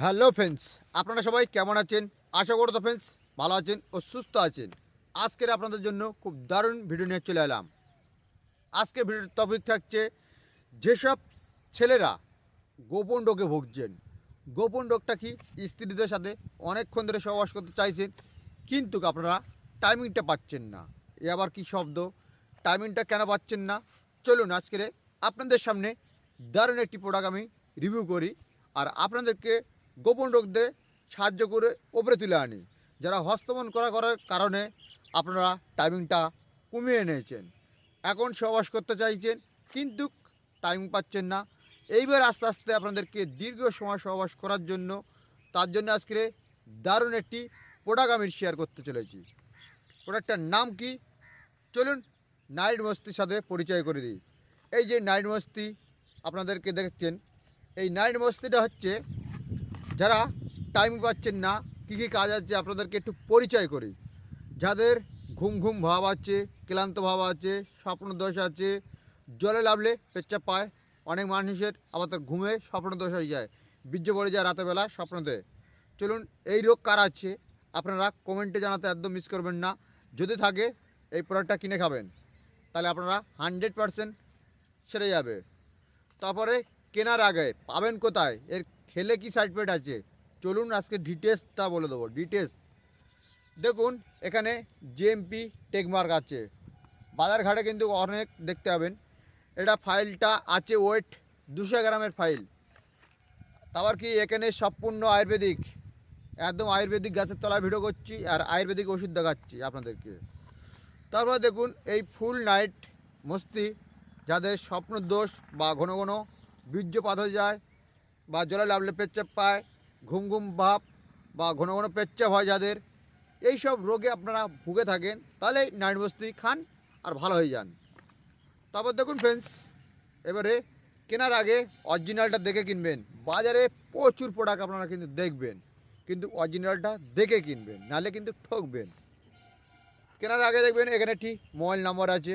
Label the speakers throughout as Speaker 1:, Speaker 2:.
Speaker 1: Hello friends, আপনারা সবাই কেমন আছেন? আশা করো তো ফ্রেন্ডস ভালো আছেন ও সুস্থ আছেন। আজকের আপনাদের জন্য খুব দারুণ ভিডিও নিয়ে চলে এলাম। আজকে ভিডিওর টপিক থাকছে, যেসব ছেলেরা গোপন রোগে ভুগছেন। গোপন রোগটা কি? স্ত্রীদের সাথে অনেকক্ষণ ধরে সহবাস করতে চাইছেন, কিন্তু আপনারা টাইমিংটা পাচ্ছেন না। এ আবার কি শব্দ? টাইমিংটা কেন পাচ্ছেন না? চলুন আজকের আপনাদের সামনে দারুণ একটি প্রোডাক্ট আমি রিভিউ করি। আর আপনাদেরকে গোপন রোগদের সাহায্য করে ওপরে তুলে আনি। যারা হস্তমন করা করার কারণে আপনারা টাইমিংটা কমিয়ে এনেছেন। এখন সহবাস করতে চাইছেন, কিন্তু টাইম পাচ্ছেন না। এইবার আস্তে আস্তে আপনাদেরকে দীর্ঘ সময় সহবাস করার জন্য, তার জন্য আজকে দারুণ একটি প্রোডাক্ট আমি শেয়ার করতে চলেছি। প্রোডাক্টটার নাম কি? চলুন নাইট মস্তির সাথে পরিচয় করে দিই। এই যে নাইট মস্তি, আপনাদেরকে দেখছেন, এই নাইট মস্তিটা হচ্ছে যারা টাইম পাচ্ছেন না, কী কী কাজ আছে আপনাদেরকে একটু পরিচয় করি। যাদের ঘুম ঘুম ভাব আছে, ক্লান্ত ভাব আছে, স্বপ্ন দোষ আছে, জলে লাভলে পেচ্ছাপ পায়, অনেক মানুষের আবার তার ঘুমে স্বপ্ন দোষ হয়ে যায়, বীর্য পড়ে যায় রাতেরবেলা স্বপ্নতে চলুন, এই রোগ কার আছে? আপনারা কমেন্টে জানাতে একদম মিস করবেন না। যদি থাকে, এই প্রোডাক্টটা কিনে খাবেন। তাহলে আপনারা হান্ড্রেড পারসেন্ট সেরে যাবে। তারপরে কেনার আগে পাবেন কোথায়? এর খেলে কি সাইড পেট আছে? চলুন আজকে ডিটেলস তা বলে দেবো ডিটেলস দেখুন, এখানে জিএমপি টেকমার্ক আছে। বাজার ঘাটে কিন্তু অনেক দেখতে পাবেন। এটা ফাইলটা আছে ওয়েট দুশো গ্রামের ফাইল তারপর কি, এখানে সম্পূর্ণ আয়ুর্বেদিক। একদম আয়ুর্বেদিক গাছের তলায় ভিডিও করছি আর আয়ুর্বেদিক ওষুধ দেখাচ্ছি আপনাদেরকে। তারপর দেখুন, এই ফুল নাইট মস্তি, যাদের স্বপ্ন দোষ বা ঘন ঘন বীর্যপাত হয়ে যায় বা জলে লাভলে পেচ্চাপ পায়, ঘুম ঘুম ভাব বা ঘন ঘন পেচ্চাপ হয় যাদের এই সব রোগে আপনারা ভুগে থাকেন, তাহলে নাইট বস্তি খান আর ভালো হয়ে যান। তারপর দেখুন ফ্রেন্ডস এবারে কেনার আগে অরিজিনালটা দেখে কিনবেন। বাজারে প্রচুর প্রোডাক্ট আপনারা কিন্তু দেখবেন, কিন্তু অরিজিনালটা দেখে কিনবেন, নাহলে কিন্তু ঠকবেন। কেনার আগে দেখবেন এখানে একটি মোবাইল নাম্বার আছে,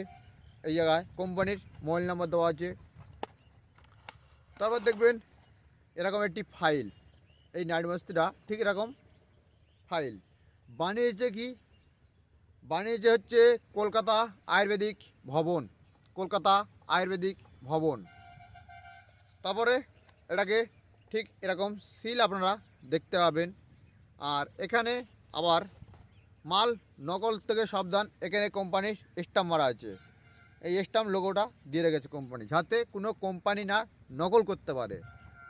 Speaker 1: এই জায়গায় কোম্পানির মোবাইল নাম্বার দেওয়া আছে। তারপর দেখবেন এরকম একটি ফাইল এই নাইট মস্তিটা ঠিক এরকম ফাইল বানিয়েছে কি? বানিয়েছে হচ্ছে কলকাতা আয়ুর্বেদিক ভবন, কলকাতা আয়ুর্বেদিক ভবন। তারপরে এটাকে ঠিক এরকম সিল আপনারা দেখতে পাবেন। আর এখানে আবার মাল নকল থেকে সাবধান, এখানে কোম্পানির স্টাম্প মারা আছে। এই স্টাম্প লোগোটা দিয়ে রেখেছে কোম্পানি যাতে কোনো কোম্পানি না নকল করতে পারে।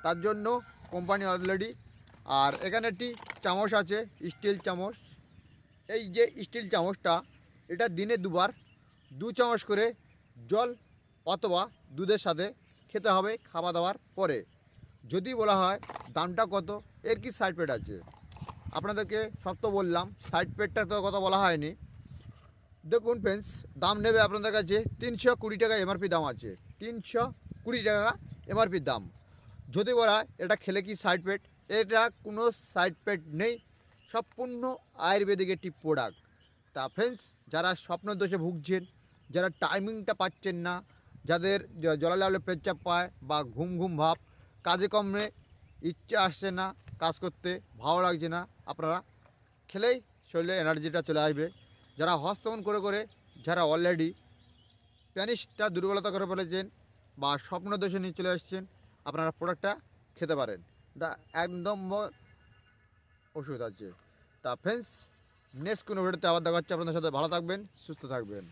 Speaker 1: তার জন্য কোম্পানি অলরেডি আর এখানে একটি চামচ আছে স্টিল চামচ। এই যে স্টিল চামচটা, এটা দিনে দুবার দু চামচ করে জল অথবা দুধের সাথে খেতে হবে খাওয়া দাওয়ার পরে। যদি বলা হয় দামটা কত, এর কি সাইড পেট আছে? আপনাদেরকে সব তো বললাম সাইড পেটটার তো কথা বলা হয়নি। দেখুন ফ্রেন্ডস দাম নেবে আপনাদের কাছে তিনশো কুড়ি টাকা এমআরপি দাম আছে। তিনশো কুড়ি টাকা এমআরপি দাম। যদি বলা এটা খেলে কি সাইড পেট? এটা কোনো সাইড পেট নেই। সম্পূর্ণ আয়ুর্বেদিক একটি প্রোডাক্ট তা ফ্রেন্ডস যারা স্বপ্ন দোষে ভুগছেন, যারা টাইমিংটা পাচ্ছেন না, যাদের জলা লাভলে পেচ্চাপ পায় বা ঘুম ঘুম ভাব, কাজে কমে ইচ্ছে আসছে না কাজ করতে, ভালো লাগছে না, আপনারা খেলেই শরীরে এনার্জিটা চলে আসবে। যারা হস্তমন করে করে, যারা অলরেডি প্যানিসটা দুর্বলতা করে ফেলেছেন বা স্বপ্ন দোষে নিয়ে চলে আসছেন আপনারা প্রোডাক্টটা খেতে পারেন। এটা একদম নম্বর ওষুধ তা ফ্রেন্ডস নেক্সট কোনো ভিডিওতে আবার দেখা হচ্ছে আপনাদের সাথে। ভালো থাকবেন, সুস্থ থাকবেন।